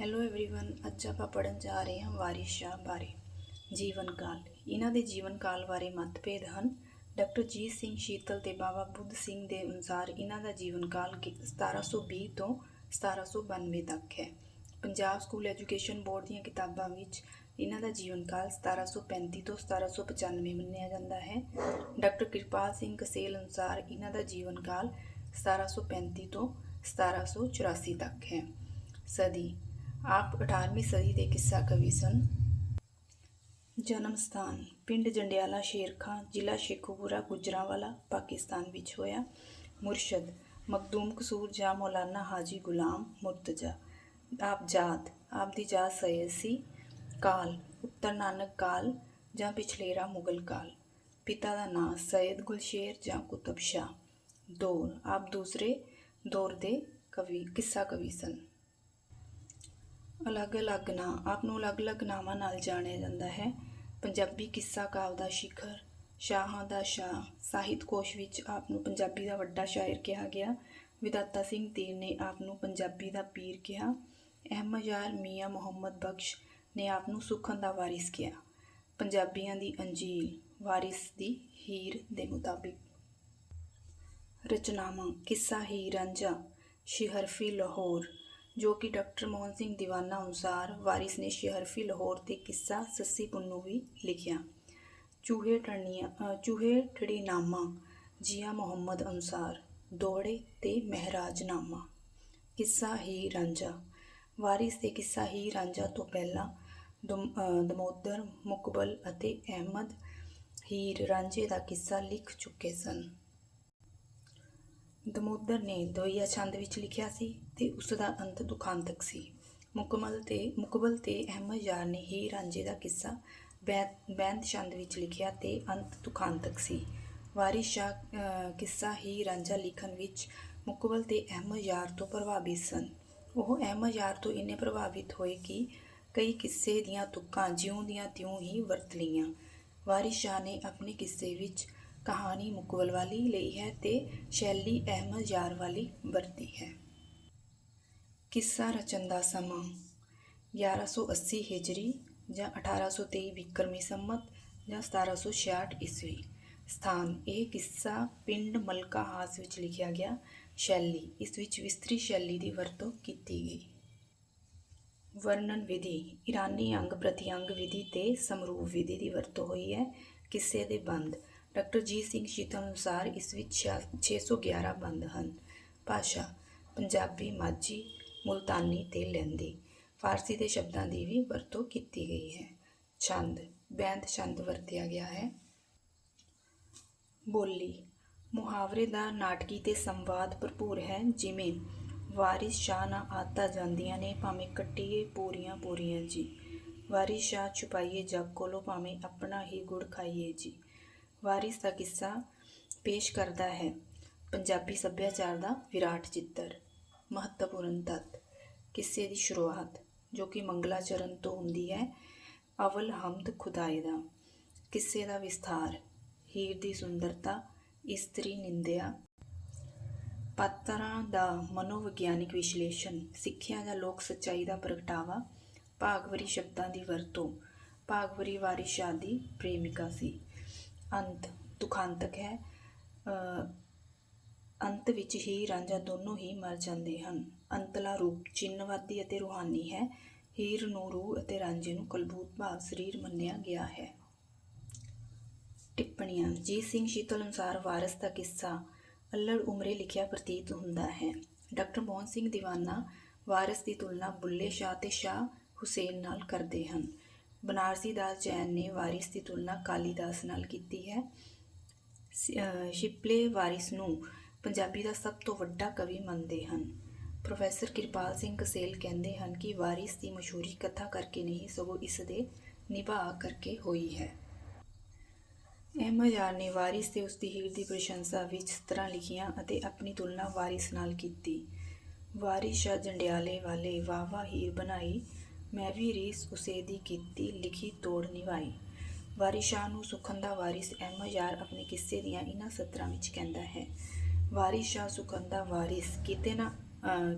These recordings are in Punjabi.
ਹੈਲੋ एवरीवन ਅੱਜ ਆਪਾਂ ਪੜਨ ਜਾ ਰਹੇ ਹਾਂ ਵਾਰਿਸ ਸ਼ਾਹ ਬਾਰੇ ਜੀਵਨ ਕਾਲ ਇਹਨਾਂ ਦੇ ਜੀਵਨ ਕਾਲ ਬਾਰੇ ਮਤਭੇਦ ਹਨ ਡਾਕਟਰ ਜੀਤ ਸਿੰਘ ਸ਼ੀਤਲ ਤੇ ਬਾਬਾ ਬੁੱਧ ਸਿੰਘ ਦੇ ਅਨੁਸਾਰ ਇਹਨਾਂ ਦਾ ਜੀਵਨ ਕਾਲ ਗਿ- 1720 ਤੋਂ 1792 ਤੱਕ ਹੈ ਪੰਜਾਬ ਸਕੂਲ ਐਜੂਕੇਸ਼ਨ ਬੋਰਡ ਦੀਆਂ ਕਿਤਾਬਾਂ ਵਿੱਚ ਇਹਨਾਂ ਦਾ ਜੀਵਨ ਕਾਲ 1735 ਤੋਂ 1795 ਮੰਨਿਆ ਜਾਂਦਾ ਹੈ ਡਾਕਟਰ ਕਿਰਪਾਲ ਸਿੰਘ ਕਸੇਲ ਅਨੁਸਾਰ ਇਹਨਾਂ ਦਾ ਜੀਵਨ ਕਾਲ 1735 ਤੋਂ 1784 ਤੱਕ ਹੈ ਸਦੀ ਆਪ 18ਵੀਂ ਸਦੀ ਦੇ ਕਿੱਸਾ ਕਵੀ ਸਨ। ਜਨਮ ਸਥਾਨ ਪਿੰਡ ਜੰਡਿਆਲਾ ਸ਼ੇਰਖਾਂ ਜ਼ਿਲ੍ਹਾ ਸ਼ੇਖੂਪੁਰਾ, ਗੁਜਰਾਂਵਾਲਾ, ਪਾਕਿਸਤਾਨ ਵਿੱਚ ਹੋਇਆ। ਮੁਰਸ਼ਦ ਮਖਦੂਮ ਕਸੂਰ ਜਾਂ ਮੌਲਾਨਾ ਹਾਜੀ ਗੁਲਾਮ ਮੁਰਤਜ਼ਾ। ਆਪ ਜਾਤ, ਆਪ ਦੀ ਜਾਤ ਸੈਦ ਸੀ। ਕਾਲ, ਉੱਤਰ ਨਾਨਕ ਕਾਲ ਜਾਂ ਪਿਛਲੇਰਾ ਮੁਗਲ ਕਾਲ। ਪਿਤਾ ਦਾ ਨਾਂ ਸੈਦ ਗੁਲਸ਼ੇਰ ਜਾਂ ਕੁਤਬ ਸ਼ਾਹ। ਦੌਰ, ਆਪ ਦੂਸਰੇ ਦੌਰ ਦੇ ਕਵੀ, ਕਿੱਸਾ ਕਵੀ ਸਨ। ਅਲੱਗ-ਅਲੱਗ ਨਾਂ, ਆਪ ਨੂੰ ਅਲੱਗ-ਅਲੱਗ ਨਾਵਾਂ ਨਾਲ ਜਾਣਿਆ ਜਾਂਦਾ ਹੈ। ਪੰਜਾਬੀ ਕਿੱਸਾ ਕਾਵ ਦਾ ਸ਼ਿਖਰ, ਸ਼ਾਹਾਂ ਦਾ ਸ਼ਾਹ, ਸਾਹਿਤ ਕੋਸ਼ ਵਿੱਚ ਆਪ ਨੂੰ ਪੰਜਾਬੀ ਦਾ ਵੱਡਾ ਸ਼ਾਇਰ ਕਿਹਾ ਗਿਆ। ਵਿਦਾਤਾ ਸਿੰਘ ਤੀਰ ਨੇ ਆਪ ਨੂੰ ਪੰਜਾਬੀ ਦਾ ਪੀਰ ਕਿਹਾ। ਅਹਿਮਦ ਯਾਰ ਮੀਆਂ ਮੁਹੰਮਦ ਬਖਸ਼ ਨੇ ਆਪ ਨੂੰ ਸੁਖਨ ਦਾ ਵਾਰਿਸ ਕਿਹਾ। ਪੰਜਾਬੀਆਂ ਦੀ ਅੰਜੀਲ, ਵਾਰਿਸ ਦੀ ਹੀਰ ਦੇ ਮੁਤਾਬਿਕ। ਰਚਨਾਵਾਂ, ਕਿੱਸਾ ਹੀ ਰਾਂਝਾ, ਸ਼ਿਹਰਫੀ, ਲਾਹੌਰ। ਜੋ ਕਿ ਡਾਕਟਰ ਮੋਹਨ ਸਿੰਘ ਦੀਵਾਨਾ ਅਨੁਸਾਰ ਵਾਰਿਸ ਨੇ ਸ਼ਹਿਰਫੀ ਲਾਹੌਰ ਤੇ ਕਿੱਸਾ ਸੱਸੀ ਪੁੰਨੂ ਵੀ ਲਿਖਿਆ। ਚੂਹੇ ਟਣੀਆਂ ਚੂਹੇ ਟੜੀ ਨਾਮਾ ਜੀਆ ਮੁਹੰਮਦ ਅਨੁਸਾਰ ਦੋੜੇ ਤੇ ਮਹਿਰਾਜ ਨਾਮਾ ਕਿੱਸਾ ਹੀ ਰਾਂਝਾ। ਵਾਰਿਸ ਦੇ ਕਿੱਸਾ ਹੀ ਰਾਂਝਾ ਤੋਂ ਪਹਿਲਾਂ ਦਮ- ਦਮੋਦਰ, ਮੁਕਬਲ ਅਤੇ ਅਹਿਮਦ ਹੀਰ ਰਾਂਝੇ ਦਾ ਕਿੱਸਾ ਲਿਖ ਚੁੱਕੇ ਸਨ। ਦਮੋਦਰ ਨੇ ਦੋਈਆ ਛੰਦ ਵਿੱਚ ਲਿਖਿਆ ਸੀ ਤੇ ਉਸ ਦਾ ਅੰਤ ਦੁਖਾਂਤਕ ਸੀ। ਮੁਕਮਲ ਤੇ ਮੁਕਬਲ ਤੇ ਅਹਿਮਦ ਯਾਰ ਨੇ ਹੀ ਰਾਂਝੇ ਦਾ ਕਿੱਸਾ ਬੈਂ- ਬੈਂਤ ਛੰਦ ਵਿੱਚ ਲਿਖਿਆ ਤੇ ਅੰਤ ਦੁਖਾਂਤਕ ਸੀ। ਵਾਰਿਸ ਸ਼ਾਹ ਕਿੱਸਾ ਹੀ ਰਾਂਝਾ ਲਿਖਣ ਵਿੱਚ ਮੁਕਬਲ ਤੇ ਅਹਿਮਦ ਯਾਰ ਤੋਂ ਪ੍ਰਭਾਵਿਤ ਸਨ। ਉਹ ਅਹਿਮਦ ਯਾਰ ਤੋਂ ਇੰਨੇ ਪ੍ਰਭਾਵਿਤ ਹੋਏ ਕਿ ਕਈ ਕਿੱਸੇ ਦੀਆਂ ਤੁਕਾਂ ਜਿਉਂ ਦੀਆਂ ਤਿਉਂ ਹੀ ਵਰਤ ਲਈਆਂ। ਵਾਰਿਸ ਸ਼ਾਹ ਨੇ ਆਪਣੇ ਕਿੱਸੇ ਵਿੱਚ ਕਹਾਣੀ ਮੁਕਬਲ ਵਾਲੀ ਲਈ ਹੈ ਤੇ ਸ਼ੈਲੀ ਅਹਿਮਦ ਯਾਰ ਵਾਲੀ ਵਰਤੀ ਹੈ। ਕਿੱਸਾ ਰਚਨ ਦਾ ਸਮਾਂ। 1180 ਹਿਜਰੀ ਜਾਂ 1823 ਵਿਕਰਮੀ ਸੰਮਤ ਜਾਂ 1766 ਈਸਵੀ ਸਥਾਨ। ਇਹ ਕਿੱਸਾ ਪਿੰਡ ਮਲਕਾ ਹਾਸ ਵਿੱਚ ਲਿਖਿਆ ਗਿਆ ਸ਼ੈਲੀ। ਇਸ ਵਿੱਚ ਵਿਸਤਰੀ ਸ਼ੈਲੀ ਦੀ ਵਰਤੋਂ ਕੀਤੀ ਗਈ। ਵਰਣਨ ਵਿਧੀ। ਈਰਾਨੀ ਅੰਗ ਪ੍ਰਤੀਅੰਗ ਵਿਧੀ ਤੇ ਸਮਰੂਪ ਵਿਧੀ ਦੀ ਵਰਤੋਂ ਹੋਈ ਹੈ। ਕਿੱਸੇ ਦੇ ਬੰਦ। ਡਾਕਟਰ ਜੀਤ ਸਿੰਘ ਸ਼ੀਤਲ ਅਨੁਸਾਰ ਇਸ ਵਿੱਚ ਛਿਆ- 611 ਬੰਦ ਹਨ। ਭਾਸ਼ਾ, ਪੰਜਾਬੀ, ਮਾਝੀ, ਮੁਲਤਾਨੀ ਤੇ ਲਹਿੰਦੀ ਫਾਰਸੀ ਦੇ ਸ਼ਬਦਾਂ ਦੀ ਵੀ ਵਰਤੋਂ ਕੀਤੀ ਗਈ ਹੈ। ਛੰਦ, ਬੈਂਤ ਛੰਦ ਵਰਤਿਆ ਗਿਆ ਹੈ। ਬੋਲੀ, ਮੁਹਾਵਰੇ ਦਾ ਨਾਟਕੀ ਤੇ ਸੰਵਾਦ ਭਰਪੂਰ ਹੈ, ਜਿਵੇਂ, ਵਾਰਿਸ ਸ਼ਾਹ ਨਾ ਆਤਾ ਜਾਂਦੀਆਂ ਨੇ, ਭਾਵੇਂ ਕੱਟੀਏ ਪੂਰੀਆਂ ਪੂਰੀਆਂ ਜੀ। ਵਾਰਿਸ ਸ਼ਾਹ ਛੁਪਾਈਏ ਜੱਗ ਕੋਲੋਂ, ਭਾਵੇਂ ਆਪਣਾ ਹੀ ਗੁੜ ਖਾਈਏ ਜੀ। ਵਾਰਿਸ ਦਾ ਕਿੱਸਾ ਪੇਸ਼ ਕਰਦਾ ਹੈ। ਪੰਜਾਬੀ ਸੱਭਿਆਚਾਰ ਦਾ ਵਿਰਾਟ ਚਿੱਤਰ, ਮਹੱਤਵਪੂਰਨ ਤੱਤ, ਕਿੱਸੇ ਦੀ ਸ਼ੁਰੂਆਤ, ਜੋ ਕਿ ਮੰਗਲਾਚਰਨ ਤੋਂ ਹੁੰਦੀ ਹੈ, ਅਵਲ ਹਮਦ ਖੁਦਾਏ ਦਾ। ਕਿੱਸੇ ਦਾ ਵਿਸਥਾਰ, ਹੀਰ ਦੀ ਸੁੰਦਰਤਾ, ਇਸਤਰੀ ਨਿੰਦਿਆ। ਪਾਤਰਾਂ ਦਾ ਮਨੋਵਿਗਿਆਨਿਕ ਵਿਸ਼ਲੇਸ਼ਣ, ਸਿੱਖਿਆ ਜਾਂ ਲੋਕ ਸੱਚਾਈ ਦਾ ਪ੍ਰਗਟਾਵਾ, ਭਾਗਵਰੀ ਸ਼ਬਦਾਂ ਦੀ ਵਰਤੋਂ, ਭਾਗਵਰੀ ਵਾਰਿਸ ਸ਼ਾਹ ਦੀ ਪ੍ਰੇਮਿਕਾ ਸੀ। ਅੰਤ ਦੁਖਾਂਤਕ ਹੈ ਅ, ਅੰਤ ਵਿੱਚ ਹੀ ਰਾਂਝਾ ਦੋਨੋਂ ਹੀ ਮਰ ਜਾਂਦੇ ਹਨ। ਅੰਤਲਾ ਰੂਪ ਚਿੰਨਵਾਦੀ ਅਤੇ ਰੂਹਾਨੀ ਹੈ। ਹੀਰ ਨੂੰ ਰੂਹ ਅਤੇ ਰਾਂਝੇ ਨੂੰ ਕਲਬੂਤ ਭਾਵ ਸਰੀਰ ਮੰਨਿਆ ਗਿਆ ਹੈ। ਟਿੱਪਣੀਆਂ ਜੀਤ ਸਿੰਘ ਸ਼ੀਤਲ ਅਨੁਸਾਰ ਵਾਰਸ ਦਾ ਕਿੱਸਾ ਅੱਲੜ ਉਮਰੇ ਲਿਖਿਆ ਪ੍ਰਤੀਤ ਹੁੰਦਾ ਹੈ। ਡਾਕਟਰ ਮੋਹਨ ਸਿੰਘ ਦੀਵਾਨਾ ਵਾਰਸ ਦੀ ਤੁਲਨਾ ਬੁੱਲੇ ਸ਼ਾਹ ਤੇ ਸ਼ਾਹ ਹੁਸੈਨ ਨਾਲ ਕਰਦੇ ਹਨ। ਬਨਾਰਸੀ ਦਾਸ ਜੈਨ ਨੇ ਵਾਰਿਸ ਦੀ ਤੁਲਨਾ ਕਾਲੀਦਾਸ ਨਾਲ ਕੀਤੀ ਹੈ। ਸ਼ਿਪਲੇ ਵਾਰਿਸ ਨੂੰ ਪੰਜਾਬੀ ਦਾ ਸਭ ਤੋਂ ਵੱਡਾ ਕਵੀ ਮੰਨਦੇ ਹਨ। ਪ੍ਰੋਫੈਸਰ ਕਿਰਪਾਲ ਸਿੰਘ ਕਸੇਲ ਕਹਿੰਦੇ ਹਨ ਕਿ ਵਾਰਿਸ ਦੀ ਮਸ਼ਹੂਰੀ ਕਥਾ ਕਰਕੇ ਨਹੀਂ, ਸਗੋਂ ਇਸ ਦੇ ਨਿਭਾਅ ਕਰਕੇ ਹੋਈ ਹੈ। ਅਹਿਮਦ ਯਾਰ ਨੇ ਵਾਰਿਸ ਤੇ ਉਸ ਦੀ ਹੀਰ ਦੀ ਪ੍ਰਸ਼ੰਸਾ ਵਿੱਚ ਇਸ ਤਰ੍ਹਾਂ ਲਿਖੀਆਂ ਅਤੇ ਆਪਣੀ ਤੁਲਨਾ ਵਾਰਿਸ ਨਾਲ ਕੀਤੀ। ਵਾਰਿਸ ਸ਼ਾਹ ਜੰਡਿਆਲੇ ਵਾਲੇ ਵਾਵਾ ਹੀਰ ਬਣਾਈ ਮੈਂ ਵੀ ਰੀਸ ਉਸੇ ਦੀ ਕੀਤੀ, ਲਿਖੀ ਤੋੜ ਨਿਭਾਈ। ਵਾਰਿਸ਼ਾਹ ਨੂੰ ਸੁਖਨ ਦਾ ਵਾਰਿਸ ਅਹਿਮਦ ਯਾਰ ਆਪਣੇ ਕਿੱਸੇ ਦੀਆਂ ਇਹਨਾਂ ਸਤਰਾਂ ਵਿੱਚ ਕਹਿੰਦਾ ਹੈ। ਵਾਰਿਸ ਸੁਖਨ ਦਾ ਵਾਰਿਸ ਕਿਤੇ ਨਾ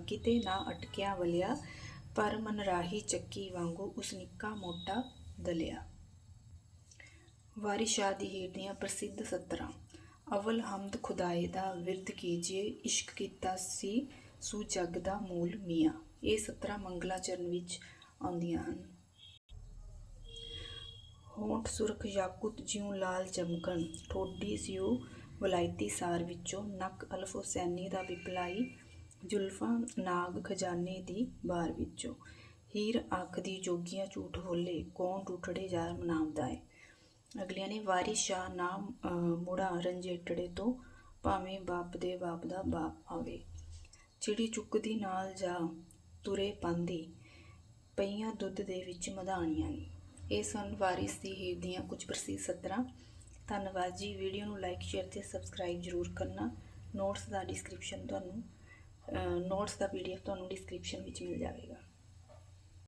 ਕਿਤੇ ਨਾ ਅਟਕਿਆ ਵਲਿਆ, ਪਰ ਮਨਰਾਹੀ ਚੱਕੀ ਵਾਂਗੂ ਉਸ ਨਿੱਕਾ ਮੋਟਾ ਦਲਿਆ। ਵਾਰਿਸ਼ਾਹ ਦੀ ਹੀਰ ਦੀਆਂ ਪ੍ਰਸਿੱਧ ਸਤਰਾਂ। ਅਵਲ ਹਮਦ ਖੁਦਾਏ ਦਾ ਵਿਰਦ ਕੀਜੀਏ, ਇਸ਼ਕ ਕੀਤਾ ਸੀ ਸੂ ਜਗ ਦਾ ਮੂਲ ਮੀਆਂ। ਇਹ ਸਤਰਾਂ ਮੰਗਲਾ ਚਰਨ ਵਿੱਚ ਆਉਂਦੀਆਂ ਹਨ। ਹੋਂਠ ਸੁਰਖ ਯਾਕੁਤ ਜਿਉ ਲਾਲ ਚਮਕਣ ਠੋਡੀ ਸਿਉ ਵਲਾਇਤੀ ਸਾਰ ਵਿੱਚੋਂ ਨੱਕ ਅਲਫ ਹੁਸੈਨੀ ਦਾ ਵਿਪਲਾਈ ਜ਼ੁਲਫਾਂ ਨਾਗ ਖਜ਼ਾਨੇ ਦੀ ਬਾਰ ਵਿੱਚੋਂ। ਹੀਰ ਆਖਦੀ ਜੋਗੀਆਂ ਝੂਠ ਬੋਲੇ ਕੌਣ ਟੁੱਟੜੇ ਯਾਰ ਮਨਾਵਦਾ ਏ? ਅਗਲਿਆਂ ਨੇ ਵਾਰਿਸ ਸ਼ਾਹ ਨਾਮ ਅਹ, ਮੁੜਾ ਰੰਜੇਟੜੇ ਤੋਂ ਭਾਵੇਂ ਬਾਪ ਦੇ ਬਾਪ ਦਾ ਬਾਪ ਆਵੇ। ਚਿੜੀ ਚੁੱਕਦੀ ਨਾਲ ਜਾ ਤੁਰੇ ਪਾਂਦੀ ਪਈਆਂ ਦੁੱਧ ਦੇ ਵਿੱਚ ਮਧਾਣੀਆਂ ਨੇ। ਇਹ ਸਨ ਵਾਰਿਸ ਦੀ ਹੀਰ ਦੀਆਂ ਕੁਝ ਪ੍ਰਸਿੱਧ ਸਤਰਾਂ। ਧੰਨਵਾਦ ਜੀ। ਵੀਡੀਓ ਨੂੰ ਲਾਈਕ, ਸ਼ੇਅਰ ਤੇ ਸਬਸਕ੍ਰਾਈਬ ਜ਼ਰੂਰ ਕਰਨਾ। ਨੋਟਸ ਦਾ ਡਿਸਕ੍ਰਿਪਸ਼ਨ ਤੁਹਾਨੂੰ ਨੋਟਸ ਦਾ ਪੀਡੀਐਫ ਤੁਹਾਨੂੰ ਡਿਸਕ੍ਰਿਪਸ਼ਨ ਵਿੱਚ ਮਿਲ ਜਾਵੇਗਾ।